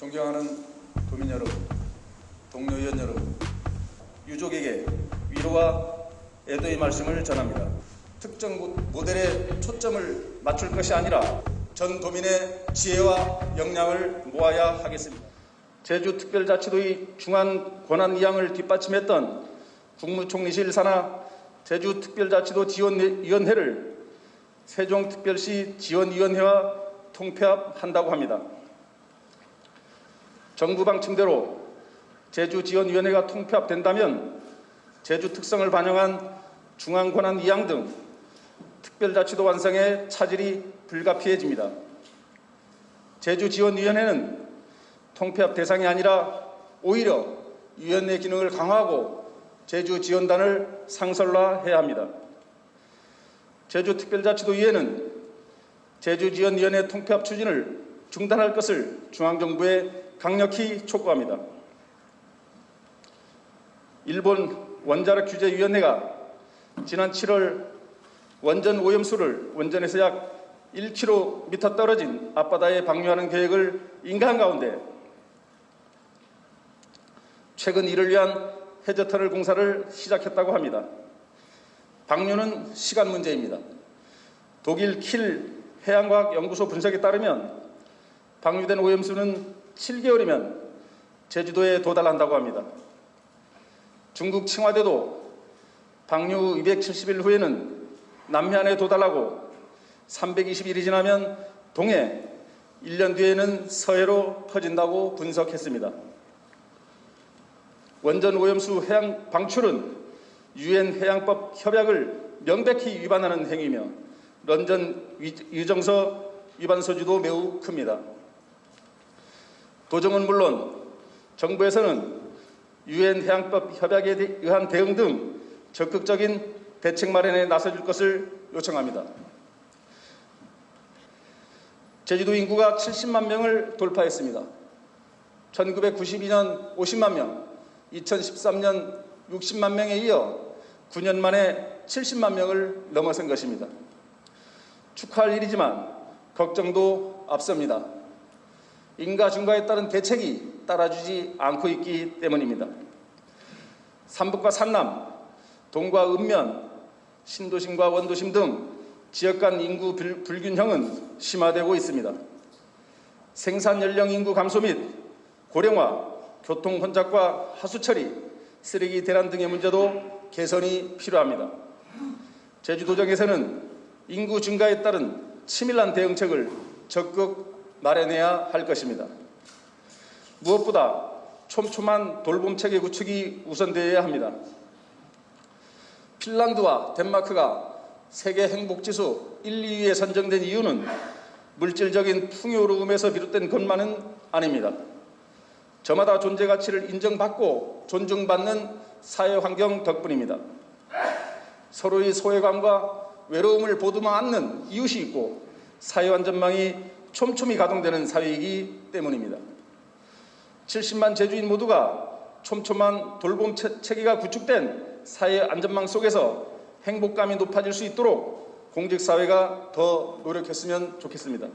존경하는 도민 여러분, 동료 의원 여러분, 유족에게 위로와 애도의 말씀을 전합니다. 특정 모- 모델에 초점을 맞출 것이 아니라 전 도민의 지혜와 역량을 모아야 하겠습니다. 제주특별자치도의 중앙 권한 이양을 뒷받침했던 국무총리실 산하 제주특별자치도 지원위원회를 세종특별시 지원위원회와 통폐합한다고 합니다. 정부 방침대로 제주지원위원회가 통폐합된다면 제주 특성을 반영한 중앙권한 이양 등 특별자치도 완성에 차질이 불가피해집니다. 제주지원위원회는 통폐합 대상이 아니라 오히려 위원회 기능을 강화하고 제주지원단을 상설화해야 합니다. 제주특별자치도위회는 제주지원위원회 통폐합 추진을 중단할 것을 중앙정부에 강력히 촉구합니다. 일본 원자력 규제위원회가 지난 7월 원전 오염수를 원전에서 약 1km 떨어진 앞바다에 방류하는 계획을 인가한 가운데 최근 이를 위한 해저터널 공사를 시작했다고 합니다. 방류는 시간 문제입니다. 독일 킬 해양과학 연구소 분석에 따르면 방류된 오염수는 7개월이면 제주도에 도달한다고 합니다. 중국 칭화대도 방류 270일 후에는 남해안에 도달하고 320일이 지나면 동해, 1년 뒤에는 서해로 퍼진다고 분석했습니다. 원전 오염수 해양 방출은 유엔 해양법 협약을 명백히 위반하는 행위며 위- 유정서 위반 소지도 매우 큽니다. 도정은 물론 정부에서는 유엔 해양법 협약에 대- 의한 대응 등 적극적인 대책 마련에 나서줄 것을 요청합니다. 제주도 인구가 70만 명을 돌파했습니다. 1992년 50만 명, 2013년 60만 명에 이어 9년 만에 70만 명을 넘어선 것입니다. 축하할 일이지만 걱정도 앞섭니다. 인가 중가에 따른 대책이 따라주지 않고 있기 때문입니다. 삼북과 산남, 동과 읍면, 신도심과 원도심 등 지역 간 인구 불- 불균형은 심화되고 있습니다. 생산 연령 인구 감소 및 고령화, 교통 혼잡과 하수 처리, 쓰레기 대란 등의 문제도 개선이 필요합니다. 제주도정에서는 인구 증가에 따른 치밀한 대응책을 적극 마련해야 할 것입니다. 무엇보다 촘촘한 돌봄 체계 구축이 우선되어야 합니다. 핀란드와 덴마크가 세계 행복 지수 1, 2위에 선정된 이유는 물질적인 풍요로움에서 비롯된 것만은 아닙니다. 저마다 존재 가치를 인정받고 존중받는 사회 환경 덕분입니다. 서로의 소외감과 외로움을 보듬어 안는 이웃이 있고 사회 안전망이 촘촘히 가동되는 사회이기 때문입니다. 70만 제주인 모두가 촘촘한 돌봄 체- 체계가 구축된 사회 안전망 속에서 행복감이 높아질 수 있도록 공직사회가 더 노력했으면 좋겠습니다.